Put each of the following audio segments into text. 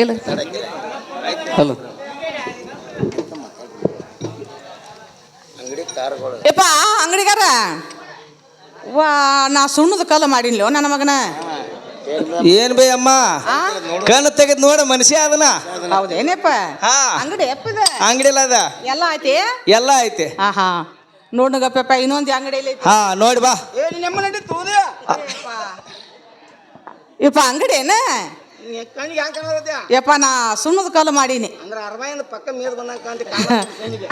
ಇಲ್ಲ ಹಲೋ ಅಂಗಡಿ ಕಾರ್ಗಳು ಯಪ್ಪ ಅಂಗಡಿಗಾರ ವಾ ನಾ ಸುಣ್ಣದ ಕಲ್ಲು ಮಾಡಿನ್ಲೋ ನನ್ನ ಮಗನ ಏನ್ ಬೇ ಅಮ್ಮ? ಕಣ್ಣು ತೆಗೆದ್ ನೋಡ ಮನುಷ್ಯ ಅದನ್ನ. ಹೌದೇನಪ್ಪ ಅಂಗಡಿ ಎಪ್ಪದ? ಅಂಗಡಿಲ್ಲ ಅದ. ಎಲ್ಲ ಐತಿ? ಎಲ್ಲ ಐತಿ. ಹಾ ಹಾ ನೋಡ್ನಗಪ್ಪ ಇನ್ನೊಂದು ಅಂಗಡಿ ಐತಿ? ಹಾ ನೋಡಿ ಬಾ. ನಮ್ಮ ನಡಿ ತೂದೆ? ಇಪ್ಪ ಅಂಗಡಿ ಏನ? ಕಣ್ಣಿಗೆ ಹ್ಯಾಂಗ ಕಾಣೋದ್ಯಾ ಯಪ್ಪ ನಾ ಸುಣ್ಣದ ಕಾಲು ಮಾಡೀನಿ. ಅಂದ್ರೆ ಅರವೈಂದ ಪಕ್ಕ ಮೇದ್ ಬಂದಂಗ ಕಾಣ್ತಿ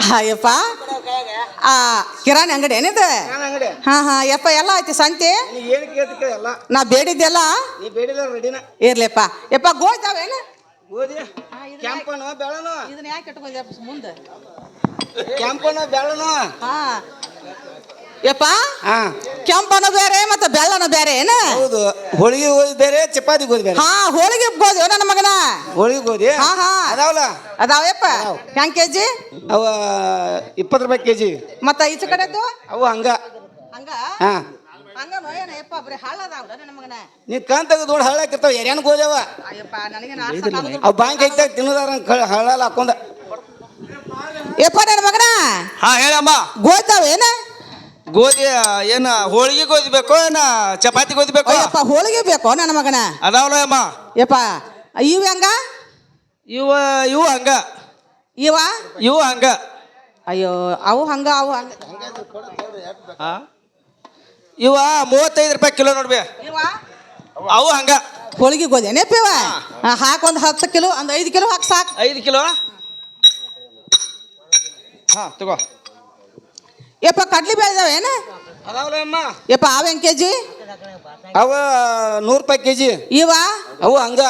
ಹಾ ಯಪ್ಪ. ಆ ಕಿರಾಣಿ ಅಂಗಡಿ ಏನಿದೆ? ನಾನು ಅಂಗಡಿ? ಹಾ ಹಾ ಯಪ್ಪ ಎಲ್ಲ ಐತಿ ಸಂತೆ? ನೀ ಏನು ಕೇಳ್ತಿ ಎಲ್ಲ. ನಾ ಬೇಡಿದ್ದೆಲ್ಲ? ನೀ ಬೇಡಿಲ್ಲ ರೆಡಿನ. ಇರ್ಲಿಪ್ಪ. ಯಪ್ಪ ಗೋಯ್ತಾವೇನ ಗೋಧಿ ಕೆಂಪನು ಬೆಳನು ಇದನ್ನ ಯಾಕೆ ಇಟ್ಕೊಂಡ್ಯಪ್ಪ ಮುಂದೆ? ಕೆಂಪನು ಬೆಳನು ಹಾ. ಯಪ್ಪ? ಹಾ. ಕೆಂಪನ ಬೇರೆ ಮತ್ತೆ ಬೆಲ್ಲನ ಬೇರೆ ಏನ? ಹೌದು. ಹೋಳಿಗೆ ಗೋಧಿ ಬೇರೆ ಚಪಾತಿ ಗೋಧಿ ಬೇರೆ. ಹಾ ಹೋಳಿಗೆ ಗೋಧಿ ನನ್ನ ಮಗನ? ಹೋಳಿಗೆ ಗೋಧಿ ಹಾ, ಹಾ. ಅದಾವಲ್ಲ? ಅದಾವಪ್ಪ ಹೆಂಗ್ ಕೆಜಿ? ಅವ ಇಪ್ಪತ್ತು ರೂಪಾಯಿ ಕೆಜಿ. ಮತ್ತ ಈಚೆ ಕಡೆದು? ಅವು ಹಂಗ. ಹಂಗ? ಹಾ. ಹಂಗ ಬರೀ ಹಾಳದಾವ್ರ ನನ್ನ ಮಗನ? ನೀ ಕಣ್ ತೆಗೆದು ನೋಡಿ ಹಳ್ಳಾಕಿರ್ತಾವ ಎರ್ಯಾನ್ ಗೋಧಿ ಅವ ಅಯ್ಯಪ್ಪ ನನಗೆ ಅವ್ ಬ್ಯಾಂಕ್ ಐತಾಗ ತಿನ್ನೋದಾರ ಹಳ್ಳಲ್ಲ ಹಾಕೊಂಡ. ಯಪ್ಪ ನನ್ನ ಮಗನ? ಹಾ ಹೇಳಮ್ಮ. ಗೋಯ್ತಾವ ಏನ? ಗೋಧಿ ಏನ ಹೋಳಿಗೆ ಗೋಧಿ ಬೇಕೋ ಏನ ಚಪಾತಿ ಗೋಧಿ ಬೇಕೋ? ಹೋಳಿಗೆ ಬೇಕು ನನ್ನ ಮಗನ? ಅದಾವಲ್ಲ ಅಮ್ಮ. ಯಪ್ಪ ಇವ ಹೆಂಗ? ಇವ ಇವು ಹಂಗ. ಇವ? ಇವು ಹಂಗ. ಅಯ್ಯೋ ಅವು ಹಂಗ ಅವು ಹಂಗ? ಇವ ಮೂವತ್ತೈದು ರೂಪಾಯಿ ಕಿಲೋ ನೋಡ್ಬಿ. ಇವ? ಅವು ಹಂಗ. ಹೋಳಿಗೆ ಗೋಧಿ. ಏನಪ್ಪ ಇವ? ಹಾಕ್ ಒಂದು ಹತ್ತು ಕಿಲೋ ಒಂದು ಐದು ಕಿಲೋ ಹಾಕ್ ಸಾಕು. ಐದು ಕಿಲೋ? ಹಾ ತಗೋ. ಯಪ್ಪ ಕಡ್ಲಿ ಬೆಳೆದವೇನ ಅದಾವಲ್ಲ ಯಪ್ಪ ಅವ ಹೆಂಗ್ ಕೆಜಿ? ಅವ ನೂರು ರೂಪಾಯಿ ಕೆಜಿ. ಇವ? ಅವು ಹಂಗ.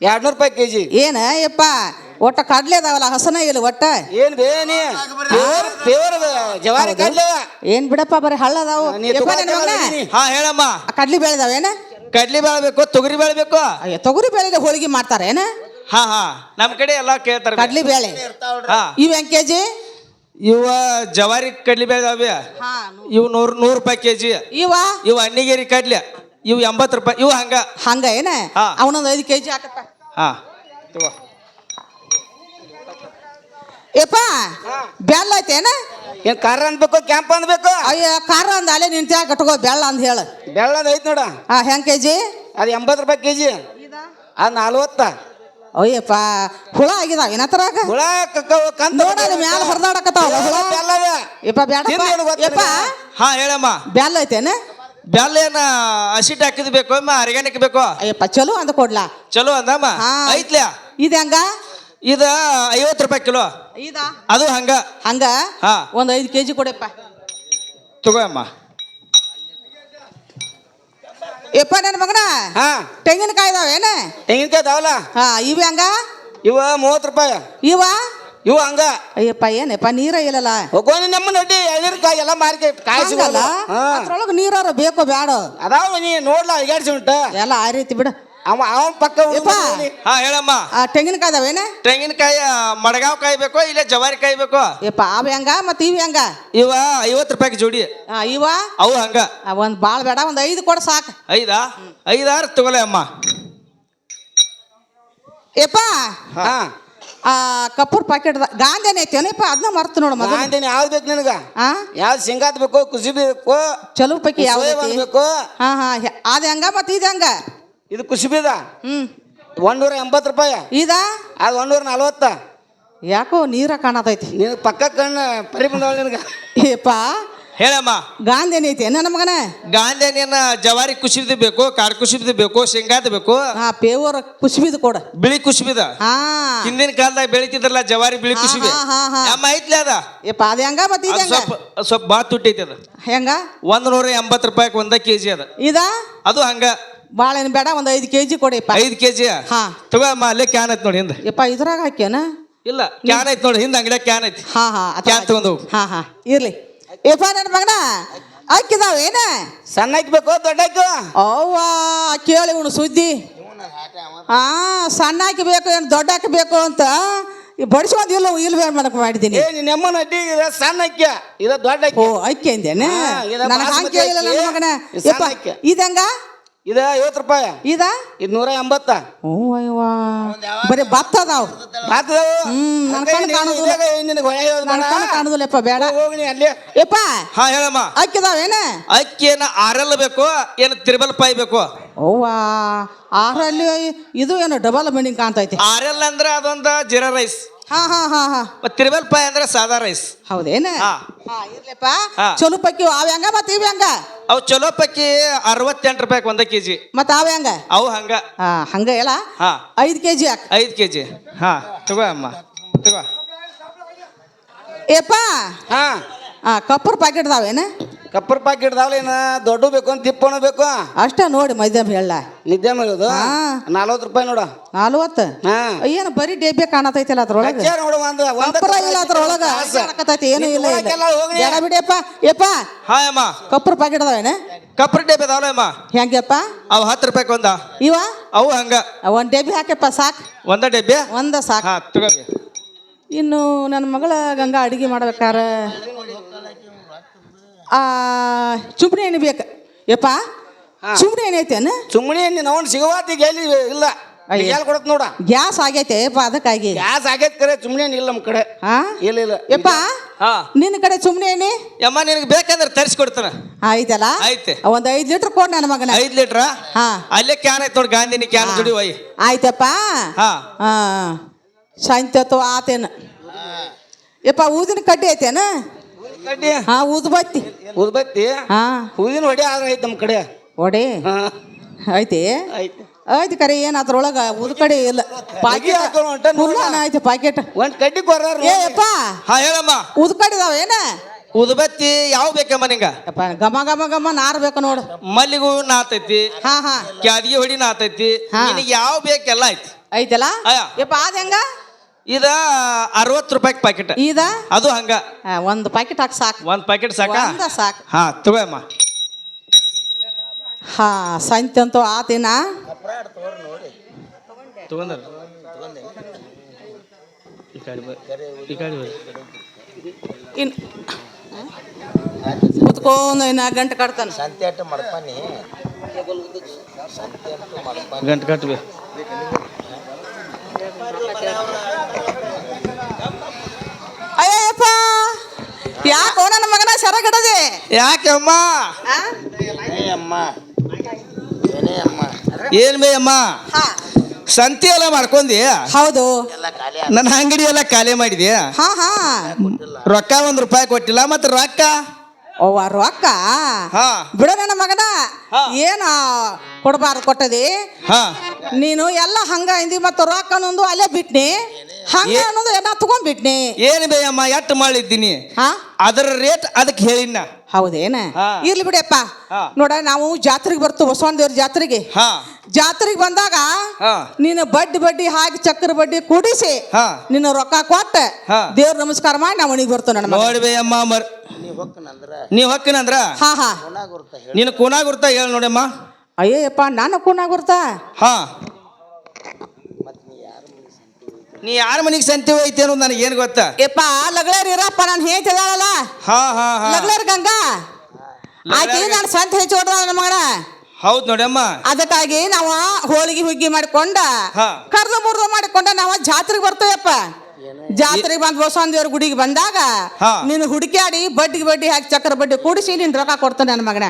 ಎರಡ್ ನೂರು ರೂಪಾಯಿ ಕೆಜಿ. ಏನ ಯಪ್ಪ ಒಟ್ಟ ಕಡ್ಲೆ ಅದಾವಲ್ಲ ಹಸನ ಇಲ್ಲ ಒಟ್ಟ? ಏನ್ ಬೇನಿ ಪ್ಯೂರ್ ಪ್ಯೂರ್ ಜವಾರಿ ಕಡ್ಲೆ ಏನ್ ಬಿಡಪ್ಪ ಬರೀ ಹಳ್ಳ ಅದಾವು. ಹಾ ಹೇಳಮ್ಮ. ಕಡ್ಲಿ ಬೆಳೆದವೇನ ಏನ? ಕಡ್ಲಿ ಬೆಳಬೇಕು ಬೇಕು ತೊಗರಿ ಬೆಳಬೇಕು. ಅಯ್ಯೋ ತೊಗರಿ ಬೇಳೆಗೆ ಹೋಳಿಗೆ ಮಾಡ್ತಾರ ಏನ? ಹಾ ಹಾ. ನಮ್ಮ ಕಡೆ ಎಲ್ಲಾ ಕೇಳ್ತಾರೆ. ಕಡ್ಲಿ ಬೇಳೆ. ಇವ್ ಹೆಂಗ್ ಕೆಜಿ? ಇವ ಜವಾರಿ ಕಡ್ಲಿ ಬೇಳೆ ಅವ್ಯ ಹಾ ನೂರ್. ನೂರು ರೂಪಾಯಿ ಕೆಜಿ. ಇವ? ಇವು ಅಣ್ಣಿಗೇರಿ ಕಡ್ಲಿ. ಇವ್ ಎಂಬತ್ ರೂಪಾಯಿ. ಇವು ಹಂಗ. ಹಂಗ ಏನ? ಹಾ. ಅವನೊಂದು ಐದು ಕೆಜಿ ಹಾಕಪ್ಪ. ಹಾ. ತಗೋ ಯಪ್ಪ ಬೆಲ್ಲ ಐತೇನ ಏನ್? ಖಾರ ಅನ್ಬೇಕು ಕ್ಯಾಂಪ್ ಅನ್ಬೇಕು? ಅಯ್ಯ ಖಾರ ಅಂದ ಅಲ್ಲೇ ನಿಂತ ಕಟ್ಕೋ ಬೆಲ್ಲ ಅಂದ ಹೇಳ. ಬೆಳ್ಳ ಐತ್ ನೋಡ. ಹಾ ಹೆಂಗ್ ಕೆಜಿ? ಅದ್ ಎಂಬತ್ ರೂಪಾಯಿ ಕೆಜಿ. ಅದ್ ನಲ್ವತ್ತ. ಅಯ್ಯಪ್ಪ ಹುಳ ಆಗಿದಾವ ಏನತ್ರಾಗ ಹುಳ ಕಕ್ಕವು ನೋಡಲ್ಲಿ ಮ್ಯಾಲ ಹೊರದಾಡಕತ್ತಾವ ಹುಳ? ಬೆಲ್ಲದ ಯಪ್ಪ ತಿಂದ್ ನೋಡು ಯಪ್ಪ. ಹಾ ಹೇಳಮ್ಮ. ಬ್ಯಾಲ್ ಐತೇನ? ಬೆಲ್ಲ ಏನ ಹಸಿಟ್ ಹಾಕಿದ್ ಬೇಕು ಅಮ್ಮ ಆರ್ಗ್ಯಾನಿಕ್ ಬೇಕು? ಅಯ್ಯಪ್ಪ ಚಲೋ ಅಂದ ಕೊಡ್ಲಾ? ಚಲೋ ಅಂದಮ್ಮ ಹಾ. ಐತ್ಲ್ಯಾ ಇದು ಹೆಂಗ? ಇದ ಐವತ್ತು ರೂಪಾಯಿ ಕಿಲೋ. ಇದ? ಅದು ಹಂಗ. ಹಂಗ? ಹಾ. ಒಂದ್ ಐದು ಕೆಜಿ ಕೊಡಪ್ಪ. ತಗೋ ಅಮ್ಮ. ಯಪ್ಪ ನನ್ನ ಮಗನ? ಹಾ. ತೆಂಗಿನಕಾಯಿ ಇದಾವ ಏನ? ತೆಂಗಿನಕಾಯಿ ಇದಾವಲ್ಲ? ಹಾ ಇವ ಹಂಗ? ಇವ ಮೂವತ್ತು ರೂಪಾಯಿ. ಇವ? ಇವ ಹಂಗ. ಅಯ್ಯಪ್ಪ ಏನಪ್ಪ ನೀರ ಇಲ್ಲಲ್ಲ? ಹೋಗೋಣ ನಮ್ಮ ನಡ್ಡಿ ಎಳ್ನೀರ್ಕಾಯಿ ಎಲ್ಲ ಮಾರ್ಕೆಟ್ ಕಾಯಿ ಸಿಗಲ್ಲ ಅದ್ರೊಳಗೆ ನೀರಾರ ಬೇಕೋ ಬೇಡ ಅದಾವ ನೀ ನೋಡ್ಲ ಅಯ್ಯಾಡ್ಸಿ ಉಂಟ. ಎಲ್ಲ ಆ ರೀತಿ ಬಿಡ. ಅವ ಅವ ಪಕ್ಕ ಯಪ್ಪ. ಹಾ ಹೇಳಮ್ಮ. ಆ ತೆಂಗಿನಕಾಯಿ ಅದಾವೇನ ತೆಂಗಿನಕಾಯಿ ಮಡಗಾವ್ ಕಾಯಿ ಬೇಕು ಇಲ್ಲ ಜವಾರಿ ಕಾಯಿ ಬೇಕು? ಯಪ್ಪ ಅವ ಹೆಂಗ ಮತ್ತು ಇವ ಹೆಂಗ? ಇವ ಐವತ್ತು ರೂಪಾಯಿ ಜೋಡಿ. ಆ, ಇವ? ಅವು ಹಂಗ. ಆ, ಒಂದ್ ಬಾಳ್ ಬೇಡ ಒಂದ್ ಐದು ಕೊಡ ಸಾಕು. ಐದಾ? ಐದಾರು ತಗೊಲೆ ಅಮ್ಮ. ಯಪ್ಪ ಹಾ. ಆ ಕಪ್ಪೂರ್ ಪ್ಯಾಕೆಟ್ ಗಾಂಧಿನ ಐತೇನಪ್ಪ ಅದನ್ನ ಮರ್ತು ನೋಡು ಮಗ ಗಾಂಧಿನ ಯಾವ್ದು ಬೇಕು ನಿನಗ? ಆ? ಯಾವ್ದು ಶೇಂಗಾದ್ ಬೇಕು ಕುಸಿ ಬೇಕು ಚಲೋ ಪೈಕಿ ಯಾವ ಸೋಯಾಬಾನ್ ಬೇಕು? ಹಾ ಹಾ ಅದ ಅದ್ ಹೆಂಗ ಮತ್ತ ಇದ ಹೆಂಗ? ಇದು ಕುಸಿಬಿದ? ಹ್ಮ್. ಒಂದೂರ ಎಂಬತ್ತು ರೂಪಾಯಿ. ಇದ? ಅದು ಒಂದೂರ ನಲ್ವತ್ತ ಯಾಕೋ ನೀರ ಕಾಣತೈತಿ. ನಿನಗೆ ಪಕ್ಕ ಕಣ್ಣು ಪರಿ ಬಂದವಳು ನಿನಗೆ. ಏಪ್ಪ ಹೇಳಮ್ಮ. ಗಾಂಧಿ ಐತಿ ನನ್ನ ಮಗನ ಗಾಂಧಿಯನ್ನ ಜವಾರಿ ಕುಸಿಬಿದ ಬೇಕು ಕಾರ್ ಕುಸಿಬಿದ ಬೇಕು ಶೇಂಗಾದ ಬೇಕು. ಹಾ ಪೇವರ್ ಕುಸುಬಿದು ಕೊಡ. ಬಿಳಿ ಕುಸಿಬಿದ. ಹಾ. ಹಿಂದಿನ ಕಾಲದಾಗ ಬೆಳಿತಿದ್ರಲ್ಲ ಜವಾರಿ ಬಿಳಿ ಕುಸಿಬಿ? ಹಾ, ಹಾ, ಹಾ. ಅಮ್ಮ ಐತ್ಲಿ ಅದ? ಯಪ್ಪ ಅದ ಹೆಂಗ ಮತ್ತ ಇದ ಅದು ಹೆಂಗ? ಸ್ವಲ್ಪ ಸ್ವಲ್ಪ ಬಾತ್ ತುಟ್ಟೈತಿ ಅದ. ಹೆಂಗ? ಒಂದ್ ನೂರ ಎಂಬತ್ತು ರೂಪಾಯಿ ಒಂದ ಕೆಜಿ ಅದ. ಇದ? ಅದು ಹಂಗ. ಬಾಳ ಏನು ಬೇಡ ಒಂದು ಐದು ಕೆಜಿ ಕೊಡಿಪ್ಪ. ಐದು ಕೆಜಿ ಹಾ. ತಗೋ ಅಮ್ಮ ಅಲ್ಲೇ ಕ್ಯಾನ್ ಐತಿ ನೋಡಿ ಹಿಂದೆಪ್ಪ ಇದ್ರಾಗ ಹಾಕ್ಯಾನ? ಇಲ್ಲ ಕ್ಯಾನ್ ಐತಿ ನೋಡಿ ಹಿಂದೆ ಅಂಗಡಿಯಾಗ ಕ್ಯಾನ್ ಐತಿ. ಹಾ ಹಾ ಕ್ಯಾನ್ ತಗೊಂಡು ಹೋಗು. ಹಾ ಹಾ ಇರ್ಲಿ. ಯಪ್ಪ ನನ್ನ ಮಗನ? ಅಕ್ಕಿದಾವ ಏನ? ಸಣ್ಣಕ್ಕೆ ಬೇಕು ದೊಡ್ಡಕ್ಕೆ? ಅವ್ವ ಕೇಳಿ ಇವನು ಸುದ್ದಿ. ಹಾ ಸಣ್ಣ ಹಾಕಬೇಕು ಏನು ದೊಡ್ಡ ಹಾಕಬೇಕು ಅಂತ ಈ ಬಡಿಸ್ಕೊಂಡ್ ಇಲ್ಲ ಇಲ್ಲ ಮಾಡಕ್ ಮಾಡಿದ್ದೀನಿ? ಏ ನಿನ್ನ ಅಮ್ಮನ ಅಡ್ಡಿ ಇದ ಸಣ್ಣ ಅಕ್ಕಿ ಇದ ದೊಡ್ಡ ಓ ಅಕ್ಕಿ ಅಕ್ಕಿ ಅಂದೇನೆ ನನಗೆ ಬಾಸ್ಮತಿ ಕೇಳಿಲ್ಲ ನನ್ನ ಅಕ್ಕಿ. ಮಗನ. ಇದು ಯಪ್ಪ ಇದಂಗ? ಇದ ಐವತ್ತು ರೂಪಾಯಿ? ಇದ? ಇದು ನೂರ ಎಂಬತ್ತ. ಓ ಅಯ್ಯವ್ವ. ಬರೀ ಭತ್ತ ಅದಾವ. ಹ್ಮ್, ನನ್ ಕಣ್ಣ್ ಕಾಣುದಿಲ್ಲ. ಕಣ್ಣು ಕಾಣುದಿಲ್ಲಪ್ಪ ಬೇಡ. ಹೋಗ್ನಿ ಅಲ್ಲಿ. ಯಪ್ಪ ಹಾ ಹೇಳಮ್ಮ. ಅಕ್ಕಿ ಅದಾವೇನ ಅಕ್ಕಿ ಏನ ಆರಲ್ ಬೇಕು ಏನು ತ್ರಿಬಲ್ ಪಾಯಿ ಬೇಕು? ಅವ್ವ ಆರಲ್ಲಿ ಇದು ಏನು ಡಬಲ್ ಮೀನಿಂಗ್ ಕಾಣ್ತೈತಿ. ಆರಲ್ ಅಂದ್ರೆ ಅದೊಂದು ಜೀರಾ ರೈಸ್. ಹಾ ಹಾ ಹಾ ಹಾ. ಪಾಯಿ ಅಂದ್ರೆ ಸಾದಾ ರೈಸ್. ಹೌದೇನ? ಹಾ. ಹಾ ಇರ್ಲಪ್ಪ. ಹಾ. ಚಲೋ ಪಕ್ಕಿ ಅವ ಹೆಂಗ ಮತ್ ಇವ್ ಹೆಂಗ? ಅವು ಚಲೋ ಪಕ್ಕಿ ಅರವತ್ತೆಂಟು ರೂಪಾಯಿ ಒಂದ ಕೆಜಿ. ಮತ್ತ ಅವ ಹೆಂಗ? ಅವು ಹಂಗ. ಹಾ ಹಂಗ ಹೇಳ. ಹಾ. ಐದು ಕೆ ಜಿ ಹಾಕ. ಐದು ಕೆ ಜಿ ಹಾ ತಗೋ ಅಮ್ಮ. ತಗೋ. ಏಪ್ಪ. ಹಾ. ಆ ಕಪ್ಪರ್ ಪ್ಯಾಕೆಟ್ ಅದಾವೇನ ಕಪ್ಪರ್ ಪಾಕ್ ಏನ ದೊಡ್ಡ ಬೇಕು ಅಂತ ತಿಪ್ಪಣ ಬೇಕು. ಅಷ್ಟ ನೋಡಿ ಮೈದ ಹೇಳ. ನಿದ್ದೆ ಮಾಡೋದು ಹಾ. ನಲ್ವತ್ತು ರೂಪಾಯಿ ನೋಡ. ನಲ್ವತ್ತು? ಹಾ. ಏನು ಬರೀ ಡೇಬೆ ಕಾಣತೈತಿಲ್ಲ ಅದ್ರೊಳಗೆ? ಹಚ್ಚಾರ ನೋಡು ಒಂದು ಒಂದ ಕಪ್ಪರ ಇಲ್ಲ ಅದ್ರೊಳಗ. ಕಾಣಕತ್ತೈತಿ ಏನು ಇಲ್ಲ ಇಲ್ಲ. ಒಳಗೆಲ್ಲ ಹೋಗ್ಲಿ. ಬಿಡಿಯಪ್ಪ ಯಪ್ಪ. ಹಾ ಅಮ್ಮ. ಕಪ್ಪರ್ ಪ್ಯಾಕೆಟ್ ಅದಾವೇನ ಕಪ್ರಿ ಡೇಬಿ ಅದಾವಲ್ಲ ಅಮ್ಮ. ಹೆಂಗಪ್ಪ ಅವು ಹತ್ತು ರೂಪಾಯಿ ಒಂದ. ಇವ? ಅವು ಹಂಗ. ಒಂದ್ ಡಬ್ಬಿ ಹಾಕಪ್ಪ ಸಾಕ್. ಒಂದ ಡಬ್ಬಿ ಒಂದ ಸಾಕ್. ಹಾ ಇನ್ನು ನನ್ನ ಮಗಳ ಗಂಗಾ ಅಡಿಗೆ ಮಾಡ್ಬೇಕಾರ. ಆ ಚುಂಬಣಿ ಎಣ್ಣೆ ಬೇಕು. ಯಪ್ಪ? ಚುಂಬಣಿ ಎಣ್ಣೆ ಐತೇನು ಸುಮ್ಮನೆ ಎಣ್ಣೆ ಅವ್ನು ಸಿಗವಾತಿ ಎಲ್ಲಿ ಇಲ್ಲ. ಎಲ್ಲಿ ಕೊಡತ್ ನೋಡ. ಗ್ಯಾಸ್ ಆಗೈತೆ ಯಪ್ಪ ಅದಕ್ಕಾಗಿ. ಗ್ಯಾಸ್ ಆಗೈತೆ ಕರೆ ಸುಮ್ಮನೆ ಇಲ್ಲ ನಮ್ಮ ಕಡೆ. ಹಾ? ಇಲ್ಲ ಇಲ್ಲ. ಯಪ್ಪ? ಹಾ. ನಿನ್ನ ಕಡೆ ಚುಮ್ನಿ ಎಣ್ಣೆ? ಯಮ್ಮ ನಿನಗೆ ಬೇಕಂದ್ರೆ ತರಿಸ್ಕೊಡ್ತಾನ ಆಯ್ತಲ್ಲ? ಐತೆ. ಒಂದು ಐದು ಲೀಟರ್ ಕೊಡು ನನ್ನ ಮಗನ. ಐದು ಲೀಟ್ರ? ಹಾ. ಅಲ್ಲೇ ಕ್ಯಾನ್ ಐತೆ ನೋಡಿ ಗಾಂಧಿನಿ ಕ್ಯಾನ್ ಜುಡಿ ಒಯ್ ಆಯ್ತಪ್ಪ? ಹಾ. ಹಾ. ಶಾಂತತ್ವ ಆತೇನ. ಯಪ್ಪ ಊದಿನ ಕಡ್ಡಿ ಐತೇನ? ಕಡ್ಡಿ? ಹಾ ಊದ್ಬತ್ತಿ ಉದ್ಬತ್ತಿ ಹಾ. ಹೂವಿನ ಹೊಡಿ ಆದ್ರೆ ಐತೆ ನಮ್ಮ ಕಡೆ. ಒಡೆ ಹಾ. ಐತಿ? ಐತೆ. ಆಯ್ತು ಕರೆ ಏನ್ ಅದ್ರೊಳಗ ಉದ್ ಕಡೆ ಇಲ್ಲ. ಪಾಕೆಟ್ ನೋಡ. ಐತಿ ಪಾಕೆಟ್. ಒಂದ್ ಕಡ್ಡಿ ಕೊರ್ರಾರ ಏ ಯಪ್ಪ. ಹಾ ಹೇಳಮ್ಮ. ಉದ್ ಕಡೆ ಇದಾವ ಏನ? ಉದ್ಬತ್ತಿ ಯಾವ ಬೇಕಮ್ಮ ನಿಂಗ? ಗಮ ಗಮ ಗಮ ನಾರ್ ಬೇಕು ನೋಡು. ಮಲ್ಲಿಗೂ ನಾತೈತಿ ಹಾ ಹಾ. ಕ್ಯಾದಿಗೆ ಹೊಡಿ ನಾತೈತಿ. ನಿನಗೆ ಯಾವ ಬೇಕೆಲ್ಲ ಐತಿ. ಐತಲ್ಲ. ಯಪ್ಪ ಅದ ಹೆಂಗ? ಇದ ಅರವತ್ತು ರೂಪಾಯಿ ಪ್ಯಾಕೆಟ್ ಇದ? ಅದು ಹಂಗ. ಒಂದು ಒಂದ್ ಪ್ಯಾಕೆಟ್ ಹಾಕಿ ಸಾಕು. ಒಂದ್ ಪ್ಯಾಕೆಟ್ ಸಾಕ? ಒಂದ ಸಾಕು. ಹಾ ತಗೋಮ್ಮ ಹಾ ಸಂತೆ ಅಂತೂ ಆತಿನ? ತಗೊಂಡ್ರ? ಈ ಕಡೆ ಬ- ಈ ಕಡೆ ಬರ್ರಿ. ಇನ್ ಕುತ್ಕೊಂಡು ಇನ್ನ ಗಂಟೆ ಕಟ್ತಾನ. ಗಂಟು ಕಟ್ಬಿ ಅಯ್ಯಪ್ಪ ಯಾಕೋ ನನ್ನ ಮಗನ ಸರಗಡದೆ ಯಾಕೆ ಅಮ್ಮ? ಆ? ಏನ್ ಬೇ ಅಮ್ಮ? ಹಾ. ಸಂತಿ ಎಲ್ಲ ಮಾಡ್ಕೊಂಡಿ? ಹೌದು. ನನ್ನ ಅಂಗಡಿ ಎಲ್ಲ ಖಾಲಿ ಮಾಡಿದ್ಯಾ ಹಾ ಹಾ. ರೊಕ್ಕ ಒಂದ್ ರೂಪಾಯಿ ಕೊಟ್ಟಿಲ್ಲ ಮತ್ತೆ ರೊಕ್ಕ? ಅವ್ವ ರೊಕ್ಕ? ಬಿಡ ನನ್ನ ಮಗನ. ಏನ ಕೊಡಬಾರ್ದು ಕೊಟ್ಟದಿ? ಹಾ. ನೀನು ಎಲ್ಲ ಹಂಗ ಇಂದಿ ಮತ್ತು ರೊಕ್ಕ ಅನ್ನೋದು ಅಲ್ಲೇ ಬಿಟ್ನಿ. ಹಂಗ ಅನ್ನೋದು ಎಲ್ಲ ತಗೊಂಡ್ಬಿಟ್ನಿ ಏನ್ ಬೇಯಮ್ಮ ಎಟ್ಟು ಮಾಡಿದ್ದೀನಿ? ಹಾ? ಅದರ ರೇಟ್ ಅದಕ್ಕೆ ಹೇಳಿನ ಹೌದೇನ. ಇರ್ಲಿ ಬಿಡಿಯಪ್ಪ. ನೋಡ ನಾವು ಜಾತ್ರೆಗೆ ಬರ್ತು ಬಸವನ ದೇವ್ರ ಜಾತ್ರೆಗೆ. ಹಾ. ಜಾತ್ರೆಗೆ ಬಂದಾಗ. ನೀನು ಬಡ್ಡಿ ಬಡ್ಡಿ ಹಾಕಿ ಚಕ್ರ ಬಡ್ಡಿ ಕೂಡಿಸಿ ಹಾ. ನಿನ್ನ ರೊಕ್ಕ ಕೊಟ್ಟ ಹಾ. ದೇವ್ರ ನಮಸ್ಕಾರ ಮಾಡಿ ನಾವು ಮನೆಗೆ ಬರ್ತು ನನ್ನ ಮಗ. ನೋಡಿ ಬೇ ಅಮ್ಮ ಮರ್ ನೀವ್ ಹೊಕ್ಕನಂದ್ರ? ಹಾ ಹಾ. ನೀನು ಕೂನಾಗುರ್ತ ಹೇಳ ನೋಡಮ್ಮ. ಅಯ್ಯಪ್ಪ ನಾನು ಕೂನಾಗುರ್ತ? ಗುರ್ತಾ ಹಾ. ನೀ ಯಾರ ಮನೆಗೆ ಸಂತಿ ಹೋಯ್ತಿ ಅನ್ನೋದು ನನಗೆ ಏನು ಗೊತ್ತಾ? ಯಪ್ಪ ಲಗ್ಳೇರ್ ಇರಪ್ಪ ನಾನು ಹೇಳ್ತಿದ್ದಾಳಲ್ಲ ಹಾ ಹಾ ಹಾ. ಲಗ್ಳೇರ್ ಗಂಗಾ? ಆಕಿ ನಾನು ಸಂತ ನನ್ನ ಮಗನ? ಹೌದು ನೋಡಮ್ಮ. ಅದಕ್ಕಾಗಿ ನಾವು ಹೋಳಿಗೆ ಹುಗ್ಗಿ ಮಾಡಿಕೊಂಡ ಹಾ. ಕರ್ದು ಮುರ್ದು ಮಾಡಿಕೊಂಡ ನಾವು ಜಾತ್ರೆಗೆ ಬರ್ತೇವಪ್ಪ. ಜಾತ್ರೆಗೆ ಬಂದ್ ಬಸವನ ದೇವ್ರ ಗುಡಿಗೆ ಬಂದಾಗ ಹಾ. ನೀನು ಹುಡುಕಾಡಿ ಬಡ್ಡಿಗೆ ಬಡ್ಡಿ ಹಾಕಿ ಚಕ್ರ ಬಡ್ಡಿ ಕೂಡಿಸಿ ನಿನ್ ರೊಕ್ಕ ಕೊಡ್ತಾನೆ ನನ್ನ ಮಗನ.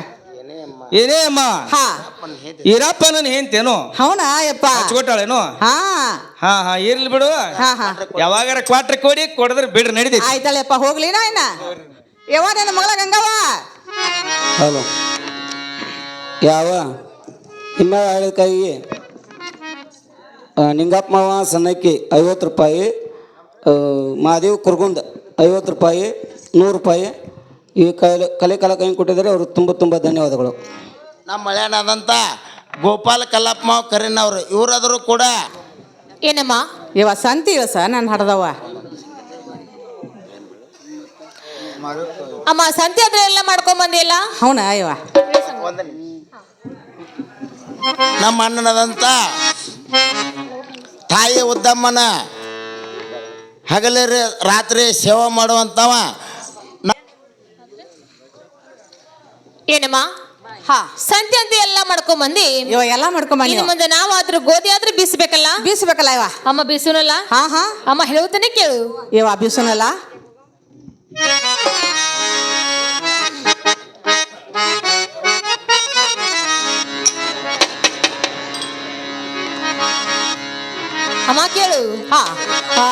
ಏನೇ ಅಮ್ಮ? ಹಾ. ಈರಪ್ಪ ನನ್ನ ಹೆಂತೇನು ಹೌನಾ ಯಪ್ಪ. ಹಚ್ಕೊಟ್ಟಾಳೇನು? ಹಾ. ಹಾ ಹಾ ಇರ್ಲಿ ಬಿಡು. ಹಾ ಹಾ. ಯಾವಾಗಾರ ಕ್ವಾಟ್ರ್ ಕೊಡಿ ಕೊಡಿದ್ರೆ ಬಿಡ್ರಿ ನಡಿದೈತಿ ಆಯ್ತಲ್ಲಪ್ಪ ಹೋಗ್ಲಿ ನಾಯ್ನ ಯಾವ ನನ್ನ ಮಗಳ ಗಂಗವ್ವ? ಹಲೋ. ಯಾವ? ನಿಮ್ಮ ಹಳೆಕಾಯಿ ನಿಂಗಪ್ಪ ಮಾವ ಸಣ್ಣಕ್ಕಿ ಐವತ್ತು ರೂಪಾಯಿ ಮಾದೇವ್ ಕುರ್ಗುಂದ ಕುರ್ಗುಂದ್ ಐವತ್ತು ರೂಪಾಯಿ ನೂರು ರೂಪಾಯಿ. ಈ ಕಲೆ ಕಲೆ ಕಲಾಕ ಕೊಟ್ಟಿದ್ದಾರೆ. ಅವರು ತುಂಬ ತುಂಬ ಧನ್ಯವಾದಗಳು. ನಮ್ಮ ಮಳೆನಾದಂಥ ಗೋಪಾಲ್ ಕಲ್ಲಪ್ಪ ಅವರು ಇವರಾದರೂ ಕೂಡ ಏನಮ್ಮ? ಇವ ಸಂತಿ ಇಳಸ ನಾನು ಹಡ್ದವ ಅಮ್ಮ ಸಂತಿ ಅಂದ್ರೆ ಎಲ್ಲ ಮಾಡ್ಕೊಂಬಂದಿಲ್ಲ ಅವನಾ ಇವ? ನಮ್ಮ ಅಣ್ಣನದಂತ ತಾಯಿ ಉದ್ದಮ್ಮನ ಹಗಲ ರಾತ್ರಿ ಸೇವೆ ಮಾಡುವಂಥವ ಏನಮ್ಮ? ಹಾ. ಸಂತೆ ಅಂತ ಎಲ್ಲ ಮಾಡ್ಕೊಂಬಂದಿ ಇವ ಎಲ್ಲ ಮಾಡ್ಕೊಂಬಂದಿ ಇನ್ನು ಮುಂದೆ ನಾವಾದ್ರೂ ಗೋಧಿ ಆದ್ರೂ ಬೀಸ್ಬೇಕಲ್ಲ? ಬೀಸ್ಬೇಕಲ್ಲ ಇವ ಅಮ್ಮ ಬೀಸುನಲ್ಲ? ಹಾ ಹಾ. ಅಮ್ಮ ಹೇಳುತ್ತಾನೆ ಕೇಳು. ಇವ ಬೀಸುನಲ್ಲ? ಅಮ್ಮ ಕೇಳು. ಹಾ. ಹಾ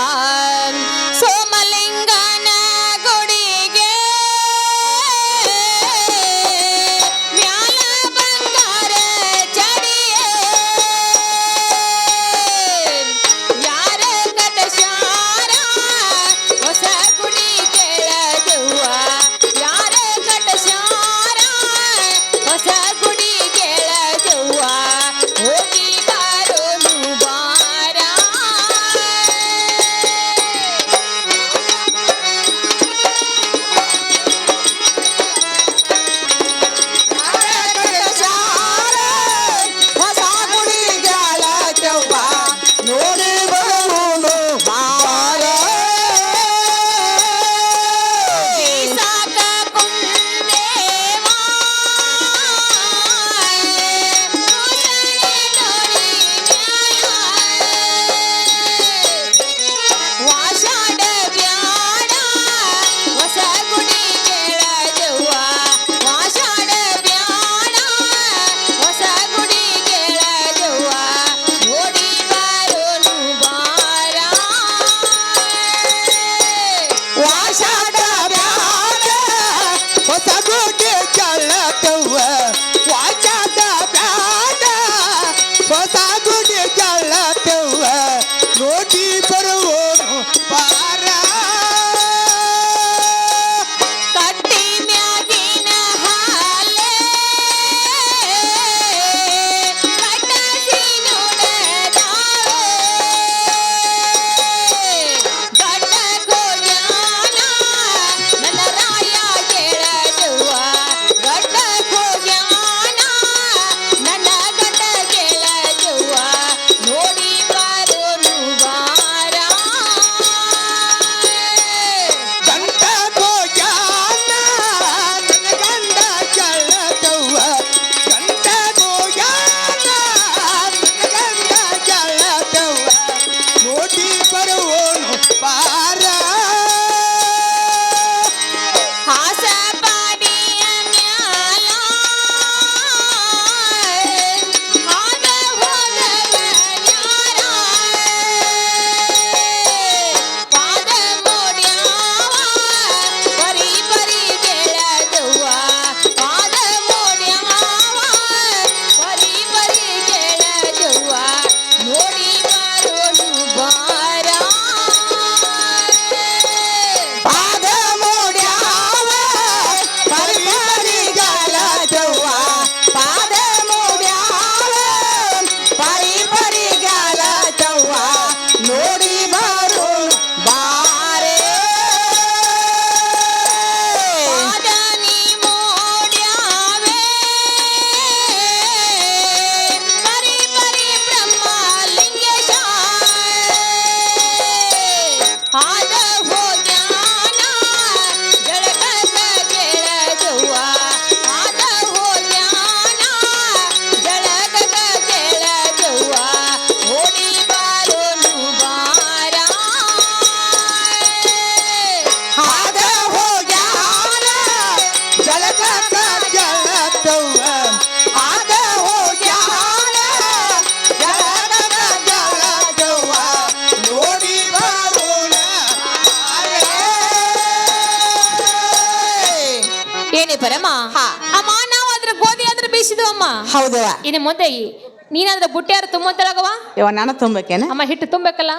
ಅಮ್ಮ ಇನ್ನು ಮುಂದೆ ಈ- ನೀನಾದ್ರೆ ಬುಟ್ಟಿಯಾರು ತುಂಬಂತಳಗವ ಇವ ನಾನು ತುಂಬಕೇನ ಅಮ್ಮ ಹಿಟ್ಟು ತುಂಬಬೇಕಲ್ಲ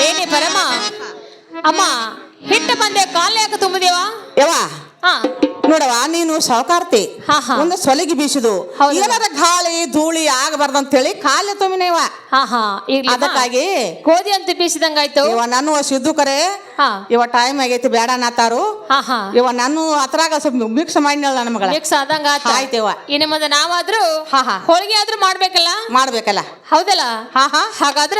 ಏನಿ ಪರಮ? ಅಮ್ಮ ಹಿಟ್ಟು ಬಂದೆ ಕಾಲ ಯಾಕೆ ತುಂಬದೇವಾ ಯವಾ ಹಾ. ನೋಡವ ನೀನು ಸಾವುಕಾರ್ತಿ. ಒಂದು ಸೊಲಗಿ ಬೀಸುದು. ಏನಾರ ಗಾಳಿ ಧೂಳಿ ಆಗಬಾರ್ದು ಅಂತ ಹೇಳಿ ಕಾಲ ತುಂಬಿನೇವ ಅದಕ್ಕಾಗಿ ಕೋದಿ ಅಂತ ಬೀಸಿದಂಗಾಯ್ತು. ಇವ ನಾನು ಸಿದ್ದು ಕರೆ. ಹಾ. ಇವ ಟೈಮ್ ಆಗೈತಿ ಬೇಡ ನಾತಾರು. ಇವ ನಾನು ಅತ್ರಾಗ ಸ್ವಲ್ಪ ಮಿಕ್ಸ್ ಮಾಡಿನಲ್ಲ ನಮಗ ಮಿಕ್ಸ್ ಆದಂಗ ಆಯ್ತೇವ. ಇನ್ನು ಮುಂದೆ ನಾವಾದ್ರೂ. ಹೋಳಿಗೆ ಆದ್ರೂ ಮಾಡ್ಬೇಕಲ್ಲ? ಮಾಡ್ಬೇಕಲ್ಲ. ಹೌದಲ್ಲ? ಹಾ ಹಾ. ಹಾಗಾದ್ರ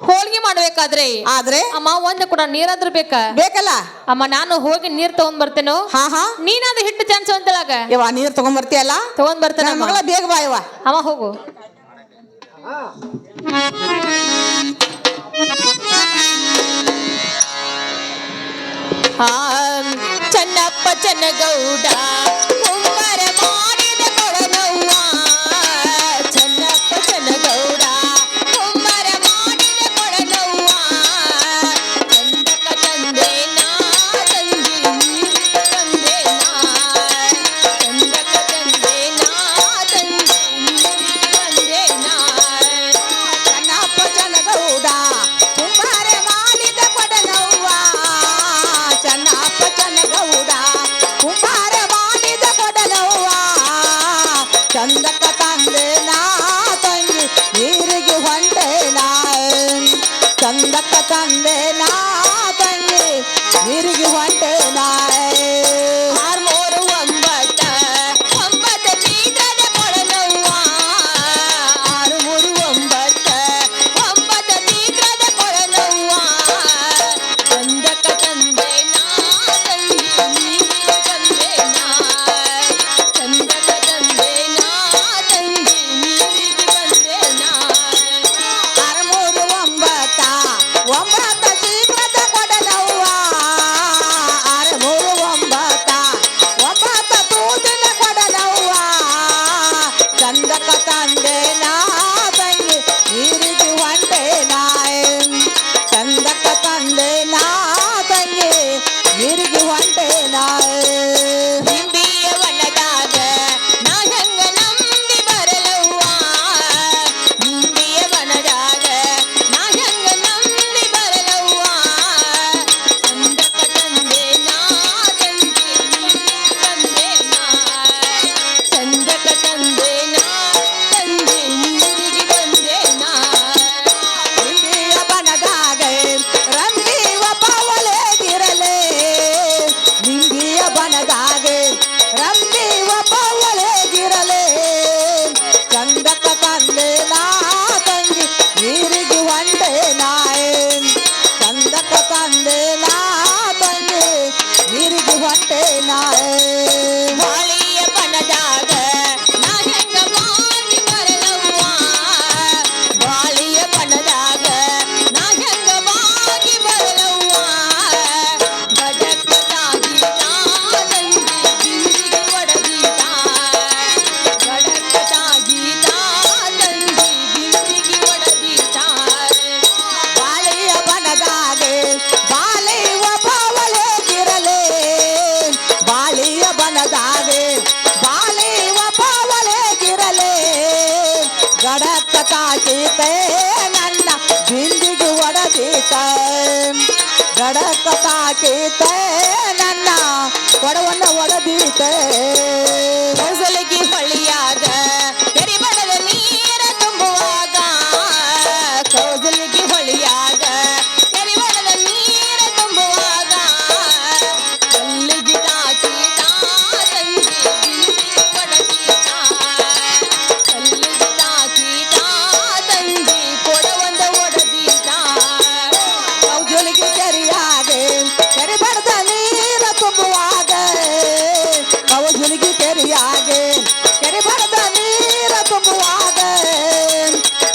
ಹೋಳಿಗೆ ಮಾಡ್ಬೇಕಾದ್ರೆ. ಆದ್ರೆ? ಅಮ್ಮ ಒಂದ್ ಕೂಡ ನೀರಾದ್ರೂ ಬೇಕ? ಬೇಕಲ್ಲ? ಅಮ್ಮ ನಾನು ಹೋಗಿ ನೀರ್ ತಗೊಂಡ್ ಬರ್ತೇನೋ? ಹಾ ಹಾ. ನೀನಾದ ಹಿಟ್ಟು ಚಾನ್ಸ್ ಅಂತಲಾಗ ಇವ ನೀರ್ ತಗೊಂಬರ್ತೀಯಲ್ಲ ತಗೊಂಡ್ ಬರ್ತೇನೆ ಮಗಳ ಬೇಗ ಬಾ ಇವ ಅಮ್ಮ ಹೋಗು. ಚನ್ನಪ್ಪ ಚೆನ್ನಗೌಡ. ಚಂದಕ್ಕ ತಂದೆ ನಾ ತಂಗಿ ನೀರಿಗೆ ಹೊಂಟೆ ನಾ. ಚಂದಕ ತಂದೆ ನಾ ತಾಕೀತೆ ನನ್ನ ಬಿಂದಿಗೆ ಒಡದೀತ ಗಡಕ್ಕ ತಾಕೀತೆ ನನ್ನ ಕೊಡವನ್ನ ಒಡದೀತೆ ಕೌಜುಲಿಗೆ ಕೆರಿಯಾಗೆ ಕೆರೆ ಬಡ್ದ ನೀರ ತುಂಬುವಾಗ. ಕೌಜುಲಿಗೆ ಕೆರಿಯಾಗೆ ಕೆರೆ ಬಡ್ದ ನೀರ ತುಂಬುವಾಗ.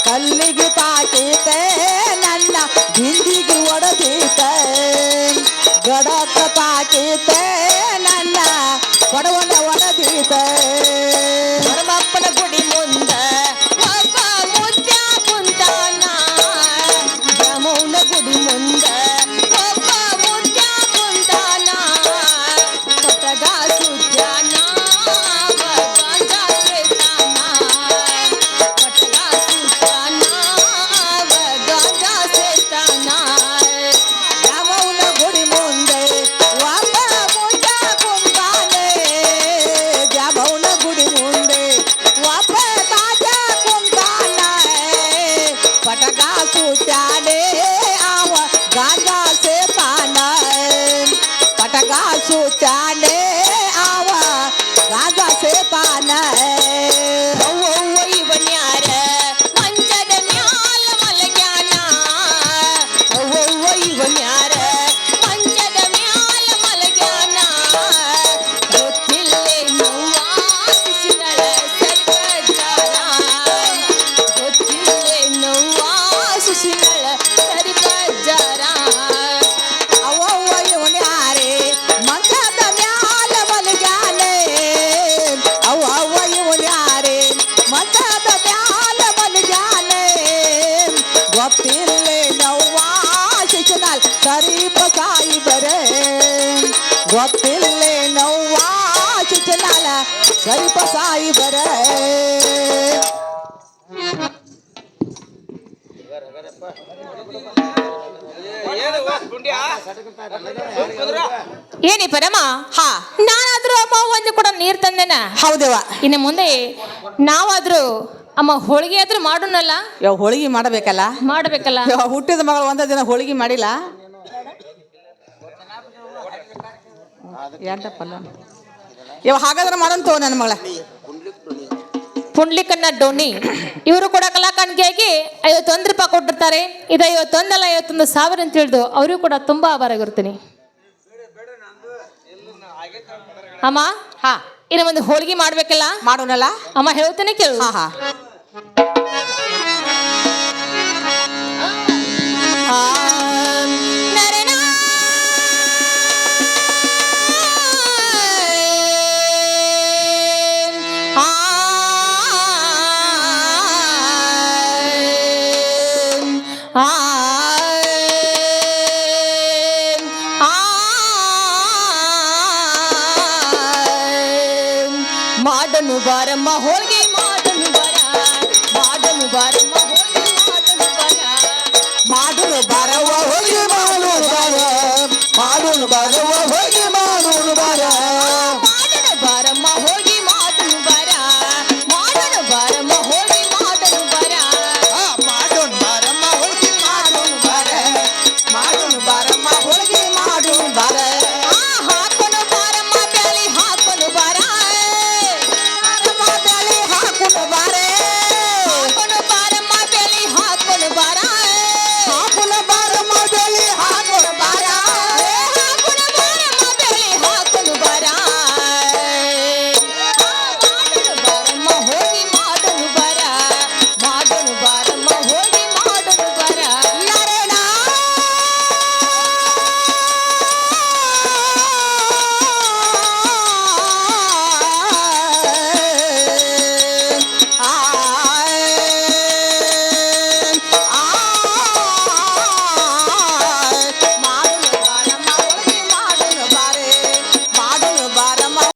ಕಲ್ಲಿಗೆ ತಾಕೀತೆ, ನನ್ನ ಹಿಂದಿಗೆ ಒಡದೀತೆ. ಗಡಕ ತಾಕೀತೆ ಶಿಶುಗಳ ಸರ್ಪಚಾರ ಅವ್ವವ್ವ ಇವನ್ಯಾರೆ ಮಂಚದ ಮ್ಯಾಲ ಮಲಗ್ಯಾನೆ. ಅವ್ವವ್ವ ಇವನ್ಯಾರೆ ಮಂಚದ ಮ್ಯಾಲ ಮಲಗ್ಯಾನೆ. ಗೊತ್ತಿಲ್ಲೇ ನವ್ವ ಶಿಶುನಾಲ್ ಸರಿ ಬಸಾಯಿ ಬರೆ. ಗೊತ್ತಿಲ್ಲೇ ನವ್ವ ಶಿಶುನಾಲ ಸರಿ ಬಸಾಯಿ ಬರೆ. ಏನಿ ಪರಮ? ಹಾ. ನಾನಾದ್ರೂ ಅಮ್ಮ ಒಂದು ಕೂಡ ನೀರು ತಂದೆನ? ಹೌದವ ಇನ್ನು ಮುಂದೆ ನಾವಾದ್ರೂ ಅಮ್ಮ ಹೋಳಿಗೆ ಆದ್ರೂ ಮಾಡೋಣಲ್ಲ ಯಾವ ಹೋಳಿಗೆ ಮಾಡಬೇಕಲ್ಲ? ಮಾಡಬೇಕಲ್ಲ? ಹುಟ್ಟಿದ ಮಗಳು ಒಂದ ದಿನ ಹೋಳಿಗೆ ಮಾಡಿಲ್ಲ? ಯಾವ ಹಾಗಾದ್ರೆ ಮಾಡಂತೋ ನನ್ನ ಮಗಳ. ಪುಂಡ್ಲಿಕನ್ನ ಡೋನಿ ಇವರು ಕೂಡ ಕಲಾಕಾಣಿಕೆಯಾಗಿ ಐವತ್ತೊಂದು ರೂಪಾಯಿ ಕೊಟ್ಟಿರ್ತಾರೆ. ಇದು ಐವತ್ತೊಂದಲ್ಲ ಐವತ್ತೊಂದು ಸಾವಿರ ಅಂತ ತಿಳಿದು ಅವರಿಗೂ ಕೂಡ ತುಂಬಾ ಆಭಾರಾಗಿರ್ತೀನಿ ಅಮ್ಮ ಹಾ ಇನ್ನು ಒಂದು ಹೋಳಿಗೆ ಮಾಡ್ಬೇಕಲ್ಲ? ಮಾಡೋಣಲ್ಲ? ಅಮ್ಮ ಹೇಳ್ತೇನೆ ಕೇಳು. ಹಾ ಹಾ. ಬಾರಮ್ಮ ಹೋಳಿಗೆ ಮಾಡನು ಬಾರ ಮಾಡನು ಬಾರಮ್ಮ.